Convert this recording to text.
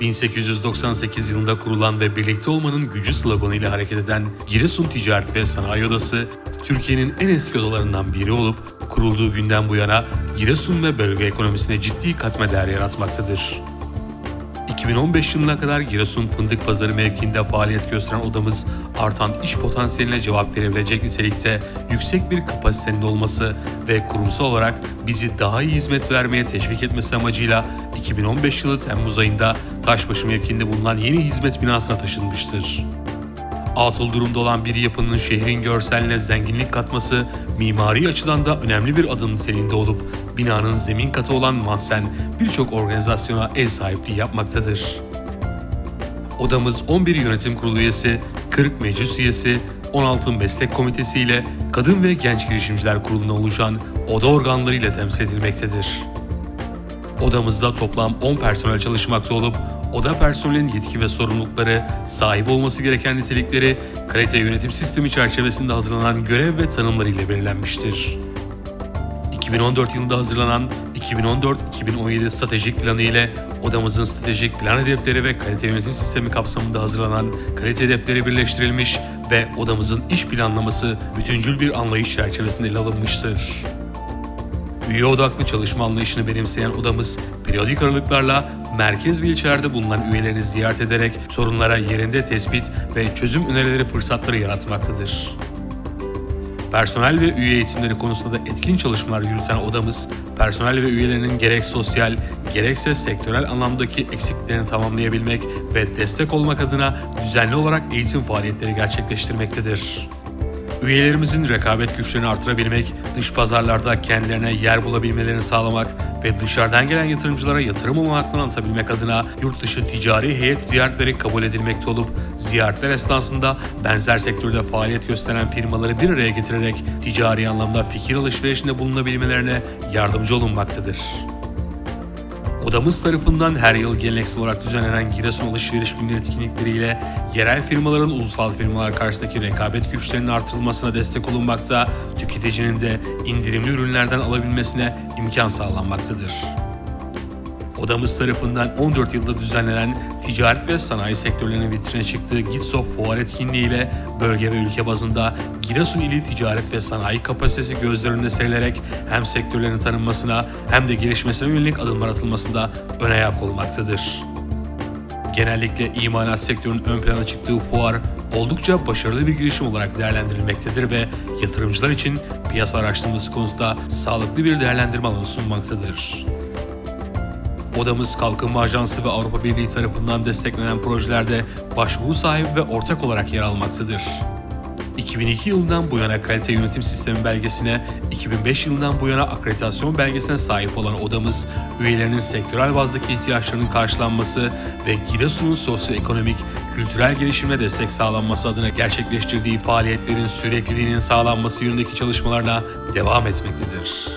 ...1898 yılında kurulan ve birlikte olmanın gücü sloganıyla hareket eden Giresun Ticaret ve Sanayi Odası, Türkiye'nin en eski odalarından biri olup kurulduğu günden bu yana Giresun ve bölge ekonomisine ciddi katma değer yaratmaktadır. 2015 yılına kadar Giresun Fındık Pazarı mevkiinde faaliyet gösteren odamız artan iş potansiyeline cevap verebilecek nitelikte yüksek bir kapasitenin olması ve kurumsal olarak bizi daha iyi hizmet vermeye teşvik etmesi amacıyla 2015 yılı Temmuz ayında Taşbaşı mevkiinde bulunan yeni hizmet binasına taşınmıştır. Atıl durumda olan bir yapının şehrin görseline zenginlik katması mimari açıdan da önemli bir adım niteliğinde olup binanın zemin katı olan mahzen birçok organizasyona ev sahipliği yapmaktadır. Odamız 11 yönetim kurulu üyesi, 40 meclis üyesi, 16 meslek komitesi ile kadın ve genç girişimciler kuruluna oluşan oda organları ile temsil edilmektedir. Odamızda toplam 10 personel çalışmakta olup oda personelinin yetki ve sorumlulukları, sahip olması gereken nitelikleri, kalite yönetim sistemi çerçevesinde hazırlanan görev ve tanımları ile belirlenmiştir. 2014 yılında hazırlanan 2014-2017 stratejik planı ile odamızın stratejik plan hedefleri ve kalite yönetim sistemi kapsamında hazırlanan kalite hedefleri birleştirilmiş ve odamızın iş planlaması bütüncül bir anlayış çerçevesinde ele alınmıştır. Üye odaklı çalışma anlayışını benimseyen odamız periyodik aralıklarla merkez ve ilçelerde bulunan üyelerini ziyaret ederek sorunlara yerinde tespit ve çözüm önerileri fırsatları yaratmaktadır. Personel ve üye eğitimleri konusunda da etkin çalışmalar yürüten odamız, personel ve üyelerinin gerek sosyal, gerekse sektörel anlamdaki eksikliklerini tamamlayabilmek ve destek olmak adına düzenli olarak eğitim faaliyetleri gerçekleştirmektedir. Üyelerimizin rekabet güçlerini artırabilmek, dış pazarlarda kendilerine yer bulabilmelerini sağlamak ve dışarıdan gelen yatırımcılara yatırım olanaklarını anlatabilmek adına yurt dışı ticari heyet ziyaretleri kabul edilmekte olup ziyaretler esnasında benzer sektörde faaliyet gösteren firmaları bir araya getirerek ticari anlamda fikir alışverişinde bulunabilmelerine yardımcı olunmaktadır. Odamız tarafından her yıl geleneksel olarak düzenlenen Giresun Alışveriş Günleri etkinlikleriyle yerel firmaların ulusal firmalar karşısındaki rekabet güçlerinin artırılmasına destek olunmakta, tüketicinin de indirimli ürünlerden alabilmesine imkan sağlanmaktadır. Odamız tarafından 14 yılda düzenlenen ticaret ve sanayi sektörlerinin vitrine çıktığı Gitsof Fuar etkinliği ile bölge ve ülke bazında Giresun ili ticaret ve sanayi kapasitesi gözler önüne serilerek hem sektörlerin tanınmasına hem de gelişmesine yönelik adımlar atılmasında ön ayak olmaktadır. Genellikle imalat sektörünün ön plana çıktığı fuar oldukça başarılı bir girişim olarak değerlendirilmektedir ve yatırımcılar için piyasa araştırması konusunda sağlıklı bir değerlendirme alanı sunmaktadır. Odamız Kalkınma Ajansı ve Avrupa Birliği tarafından desteklenen projelerde başvuru sahibi ve ortak olarak yer almaktadır. 2002 yılından bu yana kalite yönetim sistemi belgesine, 2005 yılından bu yana akreditasyon belgesine sahip olan odamız, üyelerinin sektörel bazdaki ihtiyaçlarının karşılanması ve Giresun'un sosyoekonomik, kültürel gelişimine destek sağlanması adına gerçekleştirdiği faaliyetlerin sürekliliğinin sağlanması yönündeki çalışmalarına devam etmektedir.